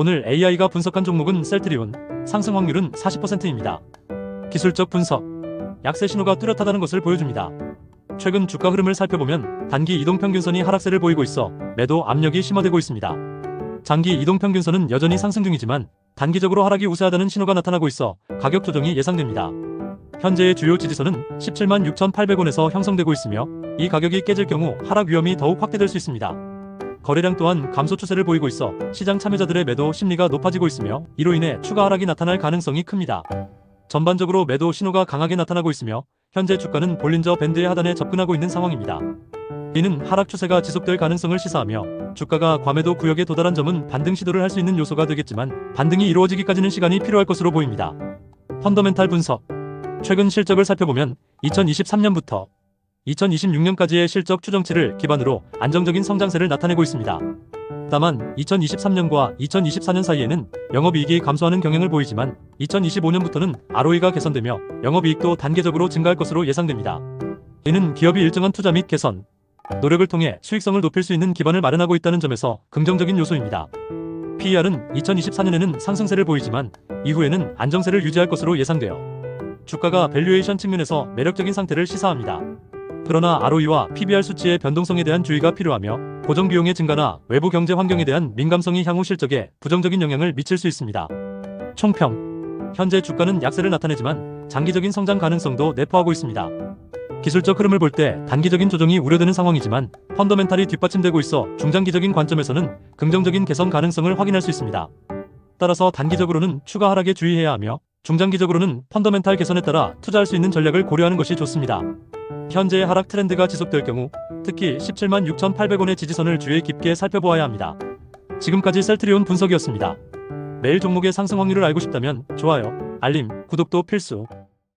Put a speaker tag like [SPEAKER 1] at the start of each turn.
[SPEAKER 1] 오늘 AI가 분석한 종목은 셀트리온, 상승 확률은 40%입니다. 기술적 분석, 약세 신호가 뚜렷하다는 것을 보여줍니다. 최근 주가 흐름을 살펴보면 단기 이동 평균선이 하락세를 보이고 있어 매도 압력이 심화되고 있습니다. 장기 이동 평균선은 여전히 상승 중이지만 단기적으로 하락이 우세하다는 신호가 나타나고 있어 가격 조정이 예상됩니다. 현재의 주요 지지선은 17만 6,800원에서 형성되고 있으며 이 가격이 깨질 경우 하락 위험이 더욱 확대될 수 있습니다. 거래량 또한 감소 추세를 보이고 있어 시장 참여자들의 매도 심리가 높아지고 있으며 이로 인해 추가 하락이 나타날 가능성이 큽니다. 전반적으로 매도 신호가 강하게 나타나고 있으며 현재 주가는 볼린저 밴드의 하단에 접근하고 있는 상황입니다. 이는 하락 추세가 지속될 가능성을 시사하며 주가가 과매도 구역에 도달한 점은 반등 시도를 할 수 있는 요소가 되겠지만 반등이 이루어지기까지는 시간이 필요할 것으로 보입니다. 펀더멘탈 분석 최근 실적을 살펴보면 2023년부터 2026년까지의 실적 추정치를 기반으로 안정적인 성장세를 나타내고 있습니다. 다만 2023년과 2024년 사이에는 영업이익이 감소하는 경향을 보이지만 2025년부터는 ROE가 개선되며 영업이익도 단계적으로 증가할 것으로 예상됩니다. 이는 기업이 일정한 투자 및 개선, 노력을 통해 수익성을 높일 수 있는 기반을 마련하고 있다는 점에서 긍정적인 요소입니다. PER은 2024년에는 상승세를 보이지만 이후에는 안정세를 유지할 것으로 예상되어 주가가 밸류에이션 측면에서 매력적인 상태를 시사합니다. 그러나 ROE와 PBR 수치의 변동성에 대한 주의가 필요하며 고정 비용의 증가나 외부 경제 환경에 대한 민감성이 향후 실적에 부정적인 영향을 미칠 수 있습니다. 총평 현재 주가는 약세를 나타내지만 장기적인 성장 가능성도 내포하고 있습니다. 기술적 흐름을 볼 때 단기적인 조정이 우려되는 상황이지만 펀더멘탈이 뒷받침되고 있어 중장기적인 관점에서는 긍정적인 개선 가능성을 확인할 수 있습니다. 따라서 단기적으로는 추가 하락에 주의해야 하며 중장기적으로는 펀더멘탈 개선에 따라 투자할 수 있는 전략을 고려하는 것이 좋습니다. 현재의 하락 트렌드가 지속될 경우 특히 17만 6,800원의 지지선을 주의 깊게 살펴보아야 합니다. 지금까지 셀트리온 분석이었습니다. 매일 종목의 상승 확률을 알고 싶다면 좋아요, 알림, 구독도 필수.